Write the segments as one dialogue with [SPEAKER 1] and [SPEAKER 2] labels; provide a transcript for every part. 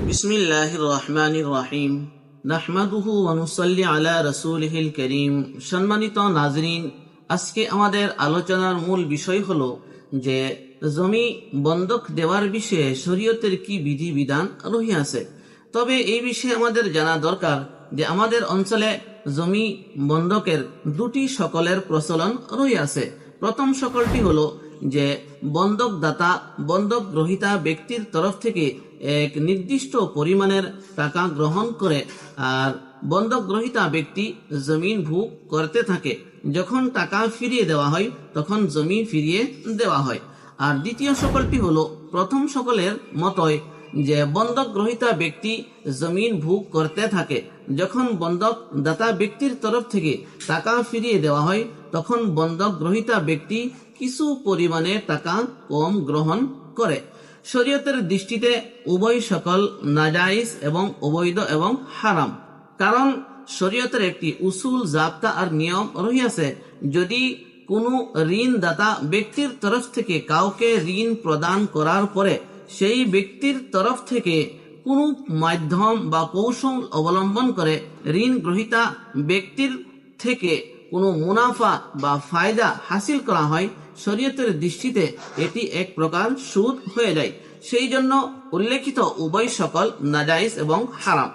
[SPEAKER 1] بسم الله الرحمن الرحيم نحمده ونصلي على رسوله الكريم সম্মানিত নাজরিন আজকে আমাদের আলোচনার মূল বিষয় হলো যে জমি বন্ধক দেওয়ার বিষয়ে শরীয়তের কি বিধি বিধান রহিয়াছে তবে এই বিষয়ে আমাদের জানা দরকার যে আমাদের অঞ্চলে জমি বন্ধকের দুটি সকলের প্রচলন রহিয়াছে প্রথম সকলটি হলো যে বন্ধকদাতা বন্ধক গ্রহিতা ব্যক্তির তরফ থেকে এক নির্দিষ্ট পরিমাণের টাকা গ্রহণ করে আর বন্ধক গ্রহিতা ব্যক্তি জমিন ভোগ করতে থাকে। যখন টাকা ফিরিয়ে দেওয়া হয়, তখন জমি ফিরিয়ে দেওয়া হয়। আর দ্বিতীয় সকলটি হলো, প্রথম সকলের মতোই যে বন্ধক গ্রহিতা ব্যক্তি জমিন ভোগ করতে থাকে, যখন বন্ধক দাতা ব্যক্তির তরফ থেকে টাকা ফিরিয়ে দেওয়া হয়, তখন বন্ধক গ্রহিতা ব্যক্তি কিছু পরিমাণে টাকা কম গ্রহণ করে। শরীয়তের দৃষ্টিতে উভয় সকল নাজাইজ এবং অবৈধ এবং হারাম। কারণ শরীয়তের একটি উসুল, জাবতা আর নিয়ম রহিয়াছে, যদি কোনো ঋণদাতা ব্যক্তির তরফ থেকে কাউকে ঋণ প্রদান করার পরে সেই ব্যক্তির তরফ থেকে কোনো মাধ্যম বা কৌশল অবলম্বন করে ঋণ গ্রহিতা ব্যক্তির থেকে কোনো মুনাফা বা ফায়দা হাসিল করা হয়, শরীয়তের দৃষ্টিতে এটি এক প্রকার সুদ হয়ে যায়। সেই জন্য উল্লেখিত উভয় সকল নাজাইজ এবং হারাম।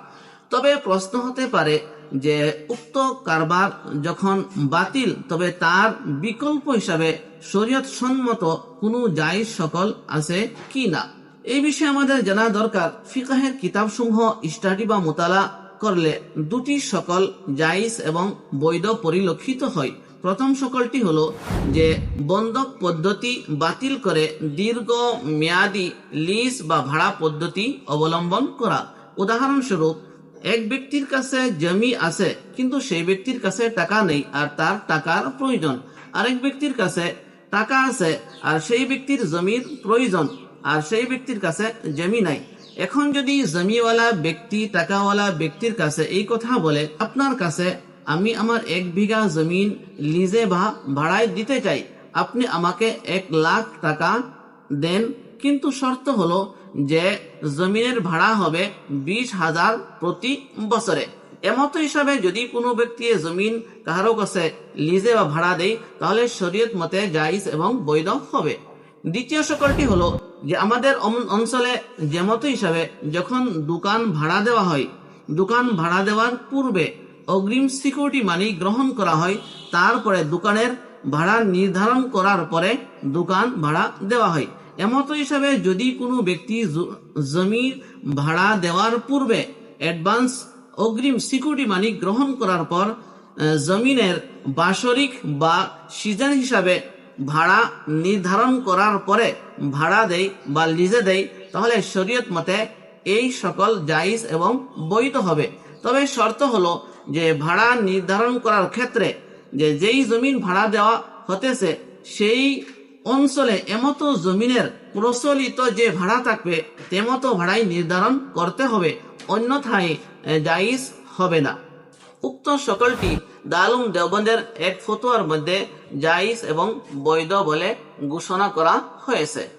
[SPEAKER 1] তবে প্রশ্ন হতে পারে যে উক্ত কারবার যখন বাতিল, তবে তার বিকল্প হিসাবে শরীয়ত সম্মত কোনো জায়জ সকল আছে কি না? এই বিষয়ে আমাদের জানা দরকার। ফিকাহের কিতাবসমূহ, স্টাডি বা মোতালা করলে দুটি সকল জাইজ এবং বৈধ পরিলক্ষিত হয়। প্রথম সকলটি হলো যে বন্ধক পদ্ধতি বাতিল করে দীর্ঘ মেয়াদি লিজ বা ভাড়া পদ্ধতি অবলম্বন করা। উদাহরণস্বরূপ, এক ব্যক্তির কাছে জমি আছে, কিন্তু সেই ব্যক্তির কাছে টাকা নেই আর তার টাকার প্রয়োজন। আরেক ব্যক্তির কাছে টাকা আছে আর সেই ব্যক্তির জমির প্রয়োজন। আর সেই ব্যক্তির কাছে জমি নাই। এখন যদি জমিওয়ালা ব্যক্তি, টাকাওয়ালা ব্যক্তির কাছে এই কথা বলে, আপনার কাছে আমি আমার এক বিঘা জমিন লিজে বা ভাড়ায় দিতে চাই। আপনি আমাকে এক লাখ টাকা দেন। কিন্তু শর্ত হলো যে জমিনের ভাড়া হবে বিশ হাজার প্রতি বছরে। এমত হিসাবে যদি কোনো ব্যক্তি জমিন কাহারো কাছে লিজে বা ভাড়া দেয়, তাহলে শরীয়ত মতে জাইজ এবং বৈধ হবে। দ্বিতীয় সকলটি হলো যে আমাদের অঞ্চলে যেমত হিসাবে যখন দোকান ভাড়া দেওয়া হয়, দোকান ভাড়া দেওয়ার পূর্বে অগ্রিম সিকিউরিটি মানি গ্রহণ করা হয়, তারপরে দোকানের ভাড়া নির্ধারণ করার পরে দোকান ভাড়া দেওয়া হয়। এমত হিসাবে যদি কোনো ব্যক্তি জ- জমির ভাড়া দেওয়ার পূর্বে অ্যাডভান্স অগ্রিম সিকিউরিটি মানি গ্রহণ করার পর জমিনের বাসরিক বা সিজন হিসাবে ভাড়া নির্ধারণ করার পরে ভাড়া দেয় বা লিজে দেয় তাহলে শরীয়ত মতে এই সকল জাইজ এবং বৈধ হবে। তবে শর্ত হলো যে ভাড়া নির্ধারণ করার ক্ষেত্রে যে যেই জমিন ভাড়া দেওয়া হতেছে, সেই অঞ্চলে এমতো জমিনের প্রচলিত যে ভাড়া থাকবে, তেমতো ভাড়াই নির্ধারণ করতে হবে, অন্যথায় জাইজ হবে না। উক্ত সকলটি দালুম দেওবন্দের এক ফতোয়ার মধ্যে জাইজ এবং বৈধ বলে ঘোষণা করা হয়েছে।